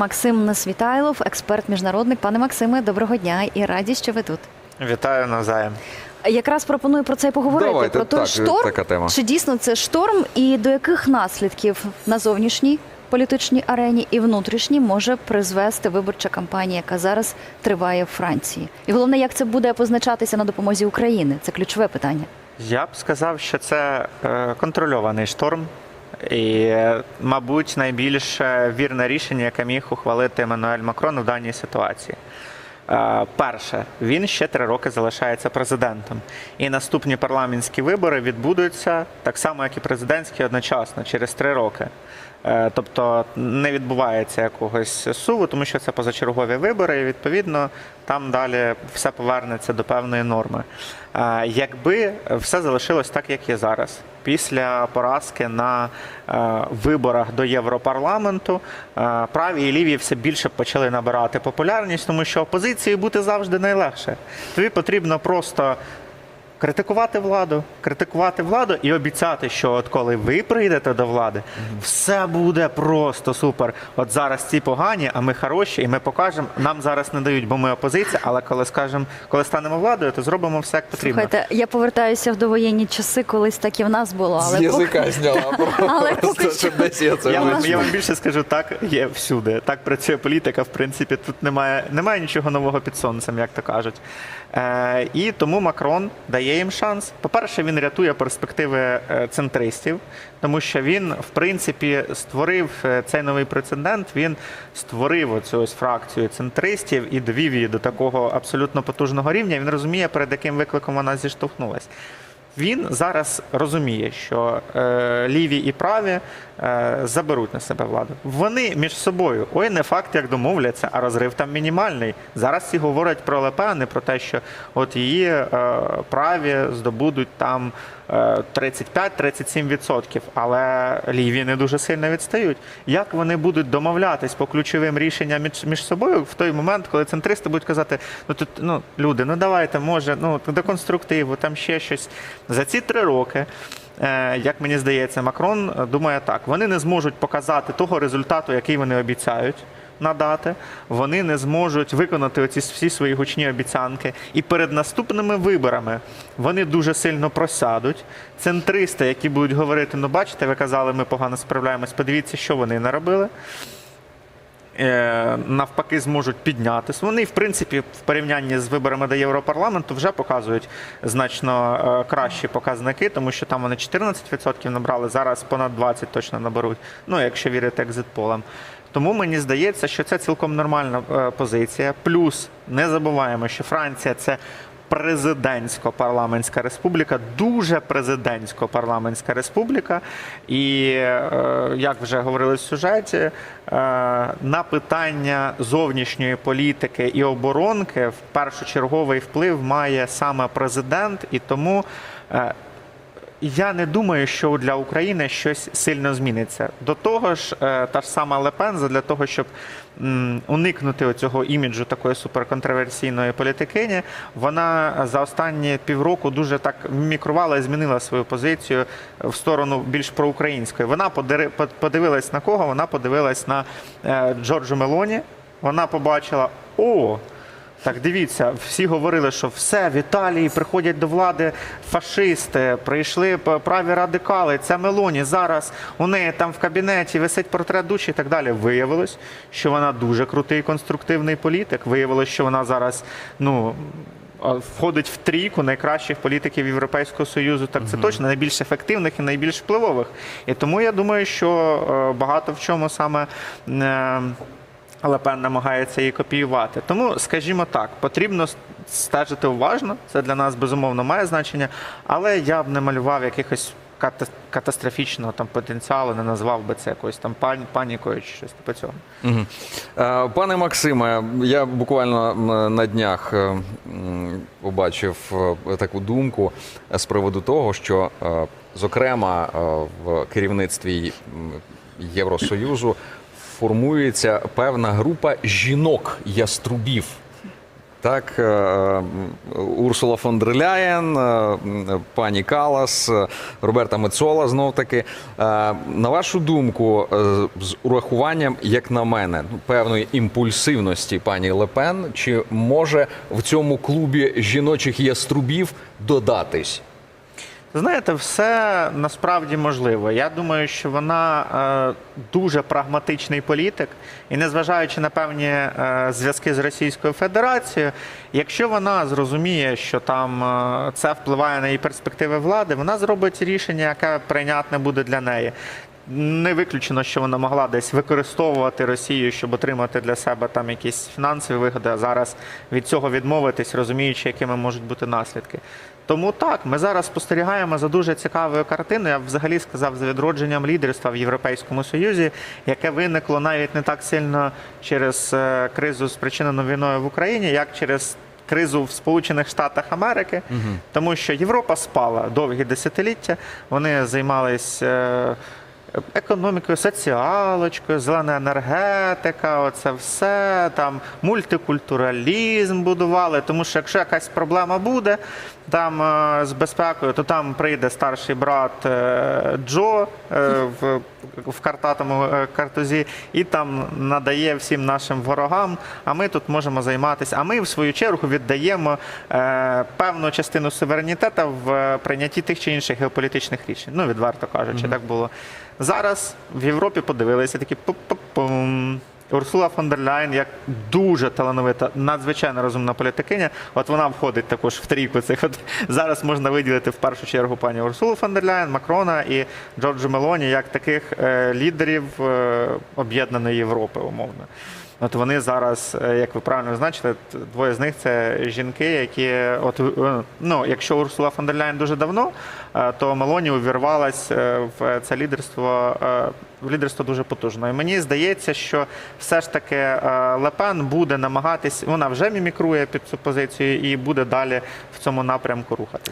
Максим Несвітайлов, експерт міжнародник. Пане Максиме, доброго дня і раді, що ви тут. Вітаю навзаєм. Якраз пропоную про це і поговорити. Давайте, про той так, шторм. така тема. Чи дійсно це шторм, і до яких наслідків на зовнішній політичній арені і внутрішній може призвести виборча кампанія, яка зараз триває в Франції? І головне, як це буде позначатися на допомозі України? Це ключове питання. Я б сказав, що це е, контрольований шторм. І, мабуть, найбільш е, вірне рішення, яке міг ухвалити Еммануель Макрон у даній ситуації. Е, Перше, він ще три роки залишається президентом. І наступні парламентські вибори відбудуться так само, як і президентські одночасно, через три роки. Е, Тобто не відбувається якогось суву, тому що це позачергові вибори, і відповідно там далі все повернеться до певної норми. Е, Якби все залишилось так, як є зараз, після поразки на е, виборах до Європарламенту, е, праві і ліві все більше почали набирати популярність, тому що опозиції бути завжди найлегше. Тобі потрібно просто критикувати владу, критикувати владу і обіцяти, що от коли ви прийдете до влади, все буде просто супер. От зараз ці погані, а ми хороші, і ми покажемо. Нам зараз не дають, бо ми опозиція. Але коли скажемо, коли станемо владою, то зробимо все як потрібно. Слухайте, я повертаюся в довоєнні часи, колись так і в нас було. З Але поки- язика зняла Але поки що- я вам, я вам більше скажу, так є всюди. Так працює політика. В принципі, тут немає, немає нічого нового під сонцем, як то кажуть. Е, і тому Макрон дає їм шанс. По-перше, він рятує перспективи е, центристів, тому що він, в принципі, створив е, цей новий прецедент. Він створив оцю ось фракцію центристів і довів її до такого абсолютно потужного рівня. Він розуміє, перед яким викликом вона зіштовхнулась. Він зараз розуміє, що е, ліві і праві е, заберуть на себе владу. Вони між собою, ой, не факт, як домовляться, а розрив там мінімальний. Зараз всі говорять про Лепен, а не про те, що от її е, праві здобудуть там 35-37%, але ліві не дуже сильно відстають. Як вони будуть домовлятись по ключовим рішенням між, між собою в той момент, коли центристи будуть казати, ну тут ну люди, ну давайте, може, ну до конструктиву, там ще щось за ці три роки. е, Як мені здається, Макрон е, думає так: вони не зможуть показати того результату, який вони обіцяють надати. Вони не зможуть виконати оці всі свої гучні обіцянки. І перед наступними виборами вони дуже сильно просядуть. Центристи, які будуть говорити: ну бачите, ви казали, ми погано справляємось. Подивіться, що вони наробили навпаки зможуть піднятися. Вони, в принципі, в порівнянні з виборами до Європарламенту вже показують значно е, кращі показники, тому що там вони 14% набрали, зараз понад 20% точно наберуть. Ну, якщо вірити екзитполам. Тому мені здається, що це цілком нормальна е, позиція. Плюс не забуваємо, що Франція це президентсько-парламентська республіка, дуже президентсько-парламентська республіка. І е, як вже говорили в сюжеті, е, на питання зовнішньої політики і оборонки в першочерговий вплив має саме президент, і тому. Я не думаю, що для України щось сильно зміниться. До того ж, е, та ж сама Лепен, для того, щоб уникнути цього іміджу такої суперконтроверсійної політикині, вона за останні півроку дуже так мікрувала і змінила свою позицію в сторону більш проукраїнської. Вона подивилась на кого? Вона подивилась на е, Джорджу Мелоні. Вона побачила, о. Так, дивіться, всі говорили, що все в Італії приходять до влади фашисти, прийшли праві радикали. Це Мелоні. Зараз у неї там в кабінеті висить портрет душі і так далі. Виявилось, що вона дуже крутий конструктивний політик. Виявилось, що вона зараз ну. Входить в трійку найкращих політиків Європейського союзу, так це точно найбільш ефективних і найбільш впливових. І тому я думаю, що е, багато в чому саме е, Лепен намагається її копіювати. Тому, скажімо так, потрібно стежити уважно. Це для нас безумовно має значення, але я б не малював якихось ката- катастрофічного там потенціалу, не назвав би це якоюсь там пан- панікою чи щось типу цього. Е, Пане Максиме, я буквально на днях е, побачив е, таку думку з приводу того, що, зокрема, в керівництві Євросоюзу формується певна група жінок-яструбів. Так, е, Урсула фон дер Ляєн, е, пані Калас, е, Роберта Мецола знов таки. На вашу думку, з урахуванням, як на мене, ну, певної імпульсивності пані Лепен, чи може в цьому клубі жіночих яструбів додатись? Знаєте, все насправді можливо. Я думаю, що вона е, дуже прагматичний політик, і незважаючи на певні е, зв'язки з Російською Федерацією, якщо вона зрозуміє, що там е, це впливає на її перспективи влади, вона зробить рішення, яке прийнятне буде для неї. Не виключено, що вона могла десь використовувати Росію, щоб отримати для себе там якісь фінансові вигоди, а зараз від цього відмовитись, розуміючи, якими можуть бути наслідки. Тому так, ми зараз спостерігаємо за дуже цікавою картиною. Я б взагалі сказав за відродженням лідерства в Європейському Союзі, яке виникло навіть не так сильно через е, кризу, спричинену війною в Україні, як через кризу в Сполучених Штатах Америки, тому що Європа спала довгі десятиліття. Вони займались. Економікою, соціалочкою, зелена енергетика, оце все там мультикультуралізм будували. Тому що якщо якась проблема буде там е, з безпекою, то там прийде старший брат е, Джо е, в, в картатому картузі і там надає всім нашим ворогам. А ми тут можемо займатися. А ми в свою чергу віддаємо певну частину суверенітету в прийнятті тих чи інших геополітичних рішень. Ну відверто кажучи, так було. Зараз в Європі подивилися такі пу-пу-пум. Урсула фон дер Ляйн, як дуже талановита, надзвичайно розумна політикиня. От вона входить також в трійку цих. От зараз можна виділити в першу чергу пані Урсулу фон дер Ляйн, Макрона і Джорджу Мелоні як таких е, лідерів е, об'єднаної Європи, умовно. От вони зараз, е, як ви правильно зазначили, т- двоє з них це жінки, які от е, ну, якщо Урсула фон дуже давно, е, то Мелоні увірвалась в це лідерство в лідерство дуже потужно. І мені здається, що все ж таки Лепен буде намагатись, вона вже мімікрує під цю позицію і буде далі в цьому напрямку рухатись.